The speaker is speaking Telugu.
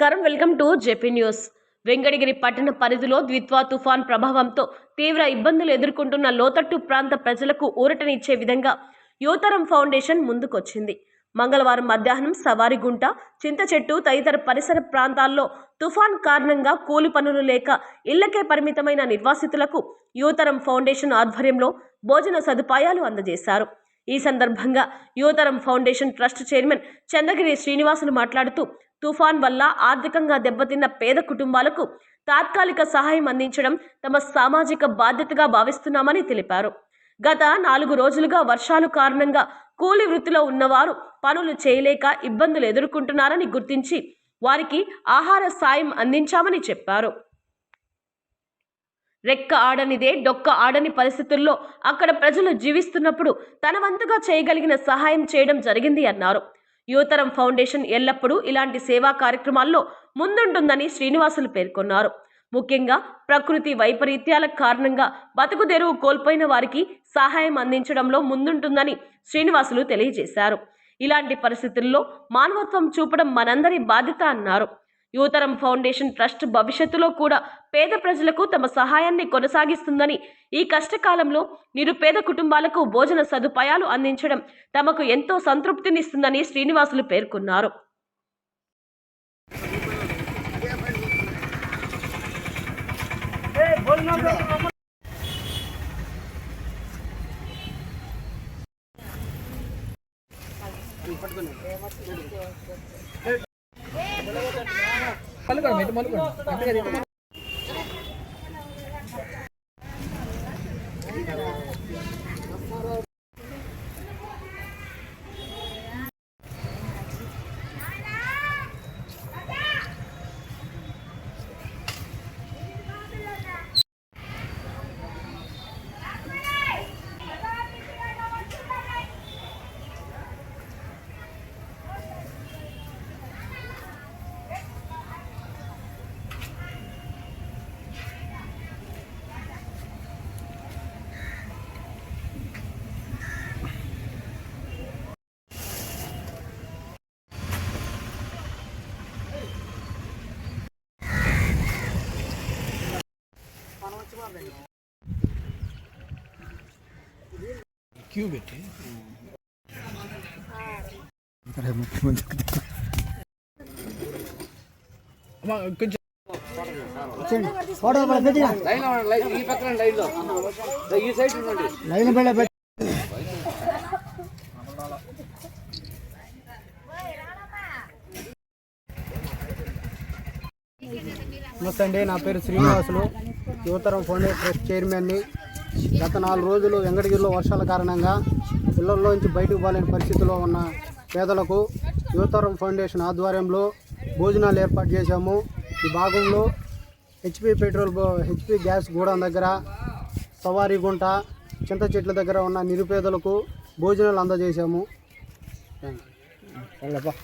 నమస్కారం. Welcome to JP news. Venkatagiri పట్టణ పరిధిలో ద్విత్వా తుఫాన్ ప్రభావంతో తీవ్ర ఇబ్బందులు ఎదుర్కొంటున్న లోతట్టు ప్రాంత ప్రజలకు ఊరటనిచ్చే విధంగా యువతరం ఫౌండేషన్ ముందుకొచ్చింది. మంగళవారం మధ్యాహ్నం సవారిగుంట చింత చెట్టు తదితర పరిసర ప్రాంతాల్లో తుఫాన్ కారణంగా కూలి పనులు లేక ఇళ్ళకే పరిమితమైన నిర్వాసితులకు యువతరం ఫౌండేషన్ ఆధ్వర్యంలో భోజన సదుపాయాలు అందజేశారు. ఈ సందర్భంగా యువతరం foundation trust chairman Chandragiri Srinivasulu మాట్లాడుతూ తుఫాన్ వల్ల ఆర్థికంగా దెబ్బతిన్న పేద కుటుంబాలకు తాత్కాలిక సహాయం అందించడం తమ సామాజిక బాధ్యతగా భావిస్తున్నామని తెలిపారు. గత నాలుగు రోజులుగా వర్షాలు కారణంగా కూలి వృత్తిలో ఉన్నవారు పనులు చేయలేక ఇబ్బందులు ఎదుర్కొంటున్నారని గుర్తించి వారికి ఆహార సాయం అందించామని చెప్పారు. రెక్క ఆడనిదే డొక్క ఆడని పరిస్థితుల్లో అక్కడ ప్రజలు జీవిస్తున్నప్పుడు తన వంతుగా చేయగలిగిన సహాయం చేయడం జరిగింది అన్నారు. యువతరం ఫౌండేషన్ ఎల్లప్పుడూ ఇలాంటి సేవా కార్యక్రమాల్లో ముందుంటుందని శ్రీనివాసులు పేర్కొన్నారు. ముఖ్యంగా ప్రకృతి వైపరీత్యాల కారణంగా బతుకుదెరువు కోల్పోయిన వారికి సహాయం అందించడంలో ముందుంటుందని శ్రీనివాసులు తెలియజేశారు. ఇలాంటి పరిస్థితుల్లో మానవత్వం చూపడం మనందరి బాధ్యత అన్నారు. యువతరం ఫౌండేషన్ ట్రస్ట్ భవిష్యత్తులో కూడా పేద ప్రజలకు తమ సహాయాన్ని కొనసాగిస్తుందని ఈ కష్టకాలంలో నిరుపేద కుటుంబాలకు భోజన సదుపాయాలు అందించడం తమకు ఎంతో సంతృప్తినిస్తుందని శ్రీనివాసులు పేర్కొన్నారు. మళ్ళీ కూడా మెట్టు మళ్ళీ కూడా అంతే కదా క్యూ పెట్టి అమ్మా, కొంచెం ఫోటో కూడా ఈ పక్కన లైన్ ఈ సైడ్ లైన్ పెట్టి నమస్తే అండి నా పేరు శ్రీనివాసులు. యువతరం ఫౌండేషన్ ట్రస్ట్ చైర్మన్ని. గత నాలుగు రోజులు వెంకటగిరిలో వర్షాల కారణంగా ఇళ్ళలోంచి బయటకు పోలేని పరిస్థితిలో ఉన్న పేదలకు యువతరం ఫౌండేషన్ ఆధ్వర్యంలో భోజనాలు ఏర్పాటు చేశాము. ఈ భాగంలో HP petrol HP gas Gudem దగ్గర సవారీ గుంట చింత చెట్ల దగ్గర ఉన్న నిరుపేదలకు భోజనాలు అందజేశాము. Thank you.